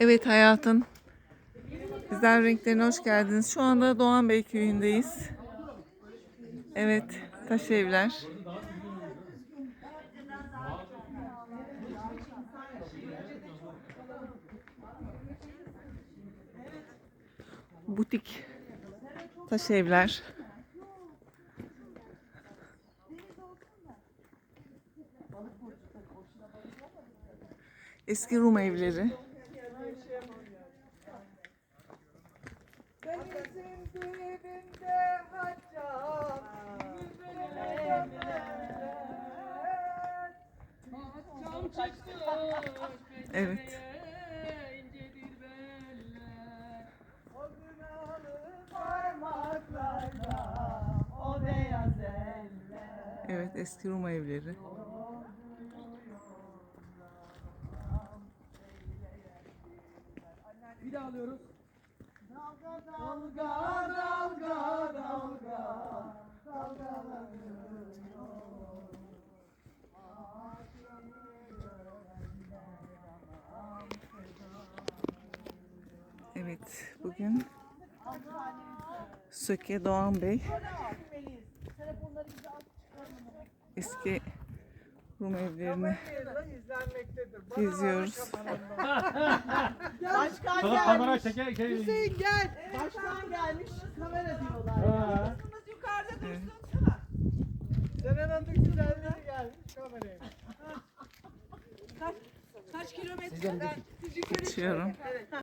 Evet hayatın güzel renklerine hoş geldiniz. Şu anda Doğan Bey köyündeyiz. Evet taş evler. Butik taş evler. Eski Rum evleri. Evet. Evet eski Rum evleri. Bir daha alıyoruz. Dalga dalga. Evet bugün Söke Doğan Bey eski Rum evlerini geziyoruz. Başkan gelmiş. Hüseyin gel. Başkan gelmiş. Kamera diyorlar. Kaç kilometreden Geçiyorum.